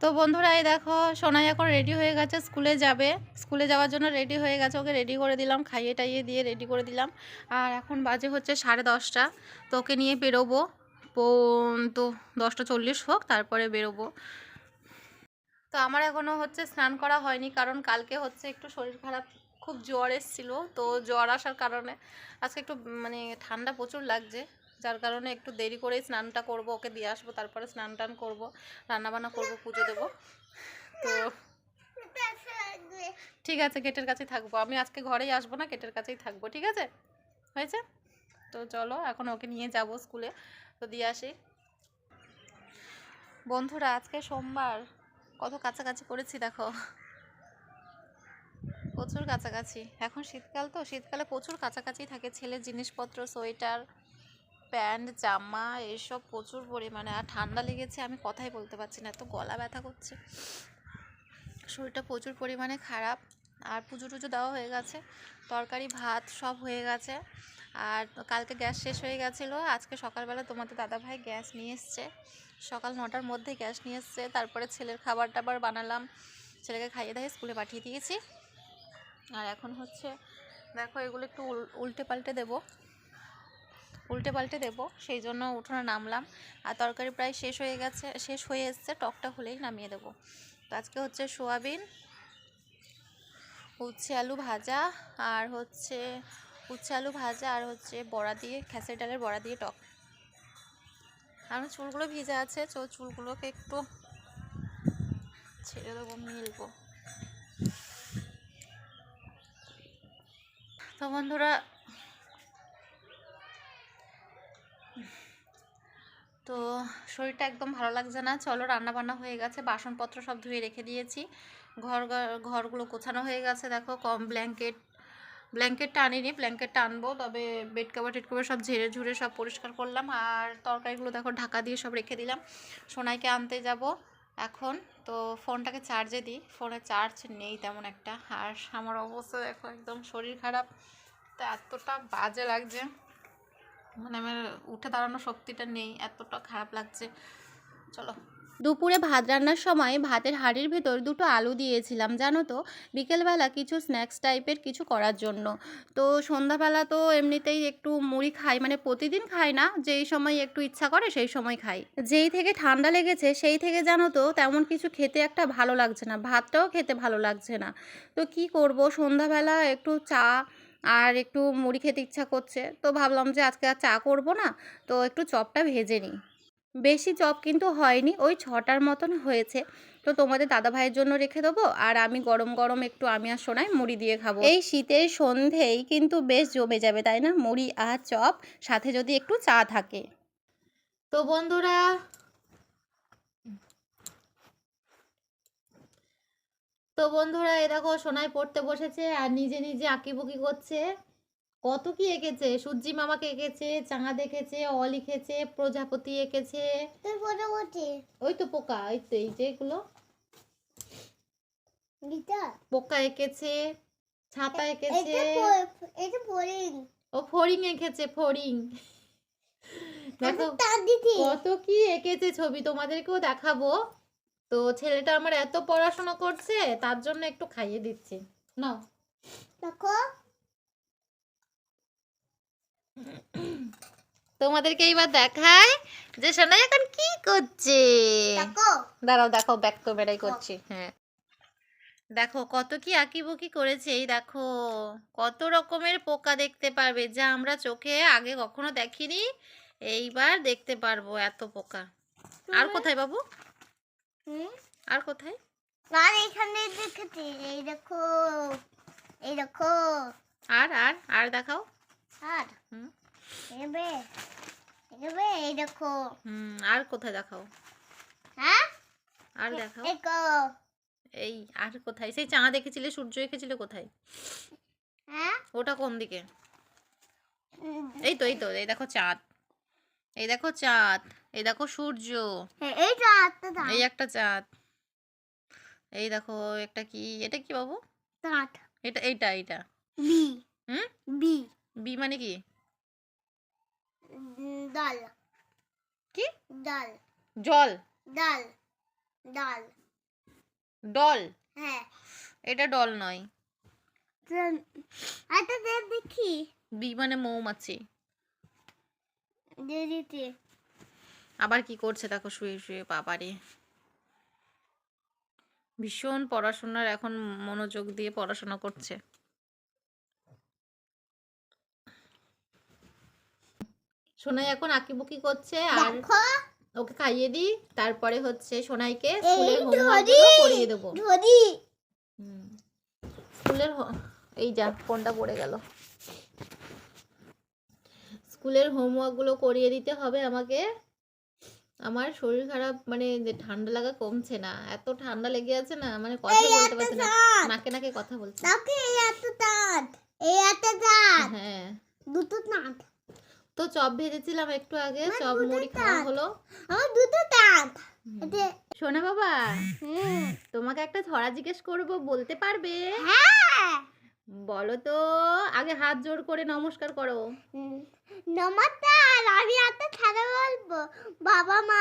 তো বন্ধুরা, এই দেখো, সোনাই এখন রেডি হয়ে গেছে, স্কুলে যাবে। স্কুলে যাওয়ার জন্য রেডি হয়ে গেছে, ওকে রেডি করে দিলাম, খাইয়ে টাইয়ে দিয়ে রেডি করে দিলাম। আর এখন বাজে হচ্ছে সাড়ে দশটা, তো ওকে নিয়ে বেরোবো। তো দশটা চল্লিশ হোক, তারপরে বেরোবো। তো আমার এখনও হচ্ছে স্নান করা হয়নি, কারণ কালকে হচ্ছে একটু শরীর খারাপ, খুব জ্বর এসেছিল। তো জ্বর আসার কারণে আজকে একটু মানে ঠান্ডা প্রচুর লাগছে। যার কারণে একটু দেরি করেই স্নানটা করব, ওকে দিয়ে আসব, তারপরে স্নান টান করব, রান্নাবান্না করব, পুজো দেবো। তো ঠিক আছে, গেটের কাছেই থাকব। আমি আজকে ঘরেই আসব না, গেটের কাছেই থাকব, ঠিক আছে? হয়েছে? তো চলো, এখন ওকে নিয়ে যাব স্কুলে। তো দিয়ে আসি। বন্ধুরা, আজকে সোমবার। কত কাছাকাছি করেছি, দেখো। প্রচুর কাছাকাছি। এখন শীতকাল তো, শীতকালে প্রচুর কাছাকাছি থাকে, ছেলের জিনিসপত্র, সোয়েটার প্যান্ট, জামা এসব প্রচুর পরিমাণে আর ঠান্ডা লেগেছে, আমি কথাই বলতে পারছি না, এত গলা ব্যথা করছে। শরীরটা প্রচুর পরিমাণে খারাপ, আর পুজো টুজো দেওয়া হয়ে গেছে, তরকারি, ভাত সব হয়ে গেছে, আর কালকে গ্যাস শেষ হয়ে গেছিল, আজকে সকালবেলা তোমাদের দাদাভাই গ্যাস নিয়ে এসছে, সকাল নটার মধ্যে গ্যাস নিয়ে এসছে, তারপরে ছেলের খাবার টাবার বানালাম, ছেলেকে খাইয়ে দাইয়ে স্কুলে পাঠিয়ে দিয়েছি, আর এখন হচ্ছে, দেখো এগুলো একটু উল- উল্টে পাল্টে দেবো। উল্টে পাল্টে দেবো সেই জন্য উঠোনে নামলাম। আর তরকারি প্রায় শেষ হয়ে গেছে, শেষ হয়ে এসছে, টকটা হলেই নামিয়ে দেবো। তো আজকে হচ্ছে সোয়াবিন, উচ্ছে আলু ভাজা, আর হচ্ছে, উচ্ছে আলু ভাজা আর হচ্ছে বড়া দিয়ে, খেসের ডালের বড়া দিয়ে টক। আমার চুলগুলো ভিজে আছে, তো চুলগুলোকে একটু ছেড়ে দেবো, মিলবো। তো বন্ধুরা তো শরীরটা একদম ভালো লাগছে না। চলো রান্না বান্না হয়ে গেছে। বাসনপত্র সব ধুয়ে রেখে দিয়েছি। ঘর ঘর- ঘরগুলো গোছানো হয়ে গেছে। দেখো, কম ব্ল্যাঙ্কেট, ব্ল্যাঙ্কেটটা আনিনি। ব্ল্যাঙ্কেটটা আনব, তবে বেড কাভার, টেড কাভার সব ঝেড়ে ঝুড়ে সব পরিষ্কার করলাম। আর তরকারিগুলো দেখো, ঢাকা দিয়ে সব রেখে দিলাম। সোনাইকে আনতে যাব এখন। তো ফোনটাকে চার্জে দিই। ফোনে চার্জ নেই তেমন একটা। আর আমার অবস্থা দেখো, একদম শরীর খারাপ। তো এতটা বাজে লাগছে। মানে আমার উঠে দাঁড়ানোর শক্তিটা নেই, এতটা খারাপ লাগছে। চলো। দুপুরে ভাত রান্নার সময় ভাতের হাঁড়ির ভেতর দুটো আলু দিয়েছিলাম, জানো তো? বিকেলবেলা কিছু স্ন্যাক্স টাইপের কিছু করার জন্য। তো সন্ধ্যাবেলা তো এমনিতেই একটু মুড়ি খাই মানে প্রতিদিন খাই না, যেই সময় একটু ইচ্ছা করে সেই সময় খাই। যেই থেকে ঠান্ডা লেগেছে, সেই থেকে জানো তো, তেমন কিছু খেতে একটা ভালো লাগছে না, ভাতটাও খেতে ভালো লাগছে না। তো কি করব? সন্ধ্যাবেলা একটু চা আর একটু মুড়ি খেতে ইচ্ছা করছে তো ভাবলাম যে আজকে আর চা করব না তো একটু চপটা ভেজে নিই। বেশি চপ কিন্তু হয়নি ওই ছটার মতন হয়েছে। তো তোমাদের দাদা ভাইয়ের জন্য রেখে দেবো আর আমি গরম গরম একটু আমি আর সোনাই মুড়ি দিয়ে খাব। এই শীতের সন্ধেই কিন্তু বেশ জমে যাবে তাই না? মুড়ি আর চপ সাথে যদি একটু চা থাকে। তো বন্ধুরা তো বন্ধুরা এ দেখো সোনাই পড়তে বসেছে আর নিজে নিজে আঁকিবুকি করছে। কত কি এঁকেছে? সূর্যি মামাকে এঁকেছে চাঁদ এঁকেছে অ লিখেছে প্রজাপতি এঁকেছে। ওই তো পোকা ওই তো এই যে এগুলো। পোকা এঁকেছে ছাতা এঁকেছে। ও ফড়িং এঁকেছে ফড়িং। দেখো কত কি এঁকেছে ছবি তোমাদেরকেও দেখাবো। তো ছেলেটা আমার এত পড়াশোনা করছে তার জন্য একটু খাইয়ে দিচ্ছি। নাও। দেখো। তোমাদেরকে এইবার দেখায় যে সোনাই এখন কি করছে। দেখো। দাঁড়াও দেখো ব্যাক ক্যামেরাই করছি হ্যাঁ। দেখো কত কি আঁকিবুকি করেছে এই দেখো। কত রকমের পোকা দেখতে পারবে যা আমরা চোখে আগে কখনো দেখিনি এইবার দেখতে পারব এত পোকা। আর কোথায় বাবু? আর কোথায়? আর এখানে দেখেছি এই দেখো এই দেখো। আর আর আর দেখাও। আর? হুম। এবে এবে এই দেখো। হুম আর কোথায় দেখাও? হ্যাঁ? আর দেখাও। দেখো। এই আর কোথায়? সেই চাঁদ দেখেছিলে সূর্য এঁকেছিলে কোথায়? হ্যাঁ? ওটা কোন দিকে? এই তো এই তো এই দেখো চাঁদ। এই দেখো চাঁদ। এই দেখো সূর্য। এই দাঁত। এই একটা চাঁদ এই দেখো একটা কি এটা কি বাবু? এটা এইটা এইটা। বি। হুম? বি। বি মানে কি? ডাল। কি? ডাল। জল। ডাল। ডাল। ডল? হ্যাঁ। এটা ডল নয়। আচ্ছা দেখি। বি মানে মৌমাছি। দিয়ে দিতে আবার কি করছে? দেখো শুয়ে শুয়ে বাবারে। ভীষণ পড়াশোনার এখন মনোযোগ দিয়ে পড়াশোনা করছে। সোনাই এখন আঁকিবুকি করছে আর ওকে খাইয়ে দিই। তারপরে হচ্ছে সোনাইকে স্কুলের। হোমওয়ার্কগুলো করিয়ে দেবো। স্কুলের এই যা ফোনটা পড়ে গেল। স্কুলের হোমওয়ার্কগুলো করিয়ে দিতে হবে আমাকে। আমার শরীর খারাপ মানে যে ঠান্ডা লাগা কমছে না এত ঠান্ডা লেগে আছে না মানে কথা বলতে পারছি না নাকে নাকে কথা বলছে। দেখো এই এত দাঁত! এই এত দাঁত! হ্যাঁ। দুটো দাঁত! তো চপ ভেজেছিলাম একটু আগে চপ মুড়ি খাওয়া হলো। আমার দুটো দাঁত! শোনা বাবা হুম। তোমাকে একটা ছড়া জিজ্ঞেস করব বলতে পারবে? হ্যাঁ! বলো তো আগে হাত জোর করে নমস্কার করো। নমস্কার আমি এত বাবা মা